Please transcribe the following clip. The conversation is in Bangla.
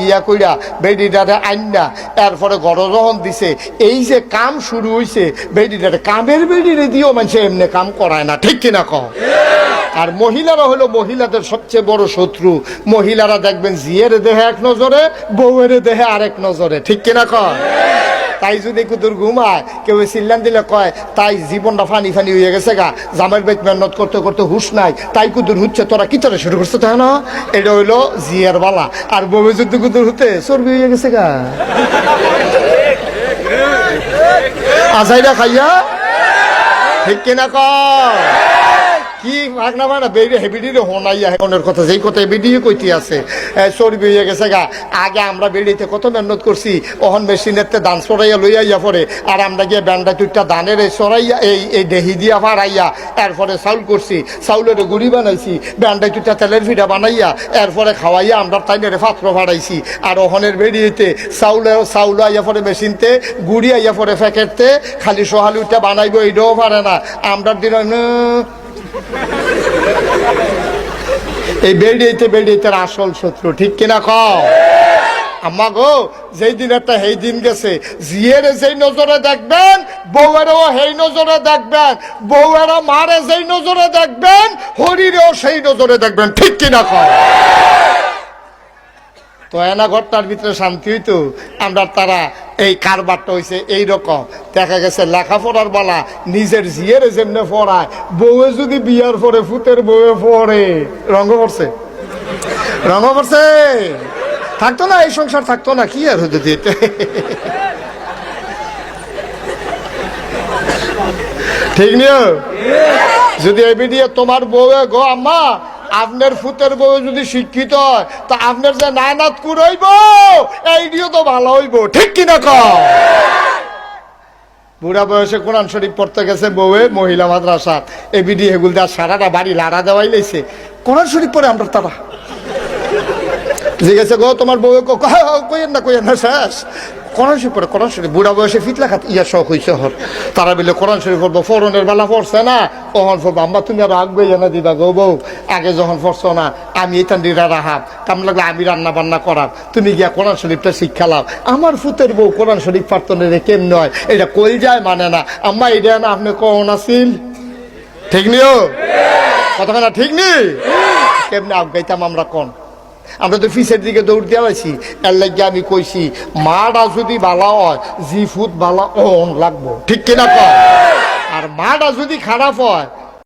বিয়া কইরা বেডিটারে আইনা এরপরে গরজহন দিছে। এই যে কাম শুরু হইছে, বেডিটারে কামের বেডিরে দিও, মানুষ এমনি কাম করায় না, ঠিক কিনা কম আর মহিলারা হলো মহিলাদের সবচেয়ে বড় শত্রু। মহিলারা দেখবেন জিয়ের দেহে এক নজরে, বউয়ের দেহে আরেক নজরে, ঠিক কিনা কয় তাই যদি কুতুর ঘুমায়, কেউ সিল্লান দিলে কয়, তাই জীবনটা ফানি ফানি হয়ে গেছে গা। জামের বেত মেহনত করতে করতে হুশ নাই। তাই কুতুর হচ্ছে, তোরা কি তোরা শুরু করছে তাই না? এটা হইল জিয়ার বালা। আর বউ যদি কুতুর হতে চর্বি হয়ে গেছে গা। আজাইরা খাইয়া, ঠিক কিনা কয়? কি ভাগ না ভাগ না বেরিয়ে হেবিডিরে হোনাইয়া হেনের কথা, যেই কথা হেবিডিয়ে কইতে আছে। চর্বি হয়ে গেছে গা। আগে আমরা বেরিয়েতে কত মেহনত করছি ওহন মেশিনেতে দান সরাইয়া লইয়া ইয়া পরে, আর আমরা গিয়ে ব্যান্ডা তুইটা দানের এই সরাইয়া এই এই দেহি দিয়া ভাড়াইয়া এরপরে চাউল করছি, চাউলের গুড়ি বানাইছি, ব্যান্ডা তুইটা তেলের ফিটা বানাইয়া, এরপরে খাওয়াইয়া আমরা তাইনের পাত্র ভাড়াইছি আর ওহনের বেরিয়েতে চাউলে, চাউল আইয়া পরে মেশিনতে, গুড়ি আইয়া পরে প্যাকেটতে, খালি সোহালুটা বানাইবো এইটাও পারে না। আমরা দিন এই বেড়িয়েতে বেড়িয়েতে আসল শত্রু, ঠিক কিনা কও? আম্মা গো, যেই দিন একটা সেই দিন গেছে। জিয়ের যেই নজরে দেখবেন, বউয়েরও সেই নজরে দেখবেন, বউয়েরও মারে যেই নজরে দেখবেন, হরিরেও সেই নজরে দেখবেন, ঠিক কিনা কও? তো এনা ঘরটার ভিতরে শান্তি হইতো। আমরা তারা এই কারবারটা হইছে এইরকম। দেখা গেছে লেখাপড়ার বলা নিজের জিয়ের যেমনে পড়ায় বউয়ে যদি বিয়ার পরে ফুতের বউয়ে পড়ে। রঙ্গ পড়ছে? রঙ্গ পড়ছে? থাকতো না এই সংসার থাকতো না কি আর হতে দিতে ঠিক নিও? যদি এ দিয়ে তোমার বউয়ে গো আম্মা আপনার ফুতের বউ যদি শিক্ষিত হয়, তা আপনার যে নায়নাত কুড়াইব এইটিও তো ভালো হইব, ঠিক কিনা কম বুড়া বয়সে কোরআন শরীফ পড়তে গেছে বউয়ে মহিলা মাদ্রাসা এ বিডি হেগুল দেওয়ার সারাটা বাড়ি লাড়া দেওয়াই লাইছে কোরআন শরীফ পড়ে আমরা তারা। জিজ্ঞেসে গো তোমার বউ কইেন না কইেন না, শেষ। কোরআন শরীফ পড়ে, কোরআন শরীফ। বুড়া বয়সে ফিতলা খাত, ইয়া শখ হইছে হর। তারা বলে কোরআন শরীফ পড়ব, ফোরনের বেলা পড়ছে না। তখন পড়ব আম্মা, তুমি আর আগবে না দিবা গো বউ। আগে যখন পড়ছো না, আমি এটা নিরা রাহাব কাম লাগলে আমি রান্না বান্না করার। তুমি গিয়া কোরআন শরীফটা শিক্ষা লাভ আমার ফুতের বউ কোরআন শরীফ পারতো না রে, কেমন হয়? এটা কই যায় মানে না। আম্মা এটা না, আপনি কখন আসিল ঠিক নিও কথা না ঠিক নেই কেমনে আগাইতাম আমরা কোন? আমরা তো ফিসের দিকে দৌড় দেওয়া আছি এর লাগে আমি কইছি, মাটা যদি বালা হয়, জি ফুট বালা অন লাগবো। ঠিক কিনা কয় আর মাটা যদি খারাপ হয়